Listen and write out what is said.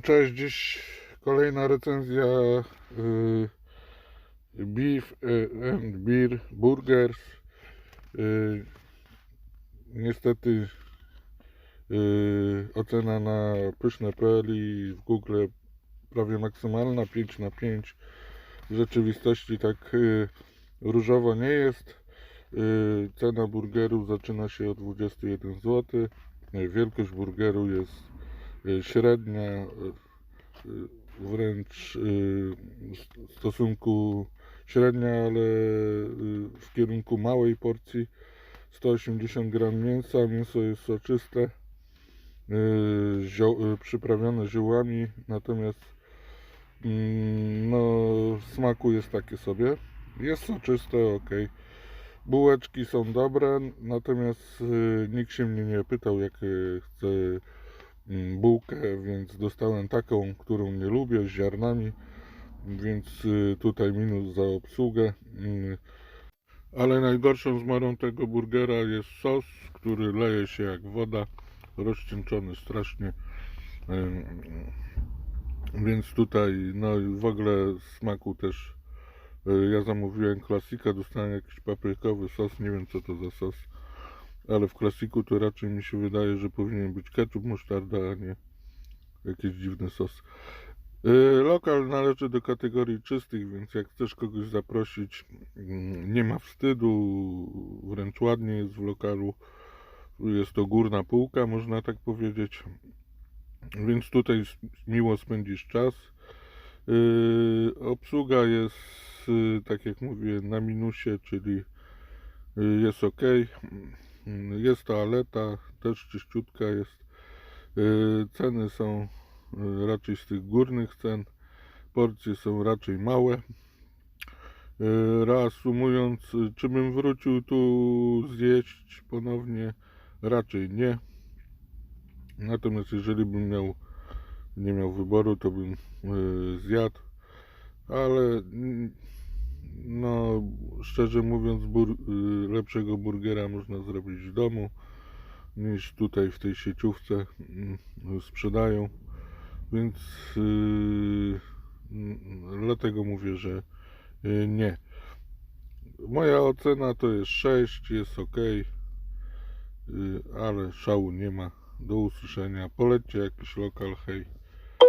Cześć, dziś kolejna recenzja y, Beef y, and Beer Burgers. Y, niestety ocena na pyszne.pl i w Google prawie maksymalna 5 na 5. W rzeczywistości tak różowo nie jest. Cena burgeru zaczyna się od 21 zł. Wielkość burgeru jest średnia, y, y, wręcz y, w stosunku średnia, ale y, w kierunku małej porcji 180 gram mięsa, mięso jest soczyste, y, y, przyprawione ziołami, natomiast mm, no, smaku jest takie sobie. Jest soczyste, ok. Bułeczki są dobre, natomiast y, nikt się mnie nie pytał, jak y, chcę bułkę, więc dostałem taką, którą nie lubię, z ziarnami, więc y, tutaj minus za obsługę. Mm, Ale najgorszą zmarą tego burgera jest sos, który leje się jak woda, rozcieńczony strasznie. Więc tutaj, no i w ogóle smaku też. y, Ja zamówiłem klasika, dostałem jakiś paprykowy sos, nie wiem co to za sos. Ale w klasiku to raczej mi się wydaje, że powinien być ketchup, musztarda, a nie jakiś dziwny sos. Y, Lokal należy do kategorii czystych, więc jak chcesz kogoś zaprosić, mm, nie ma wstydu, wręcz ładnie jest w lokalu. Jest to górna półka, można tak powiedzieć. Więc tutaj miło spędzisz czas. Yy, obsługa jest, yy, tak jak mówię, na minusie, czyli jest ok. Jest toaleta, też czyściutka jest. Yy, Ceny są yy, raczej z tych górnych cen. Porcje są raczej małe. Yy, Reasumując, czy bym wrócił tu zjeść ponownie? Raczej nie. Natomiast jeżeli bym miał nie miał wyboru, to bym zjadł. Ale szczerze mówiąc, bur, yy, lepszego burgera można zrobić w domu niż tutaj w tej sieciówce mm, sprzedają. Więc yy, mm, dlatego mówię, że yy, nie. Moja ocena to jest 6, jest ok, ale szału nie ma. Do usłyszenia. Polećcie jakiś lokal, hej.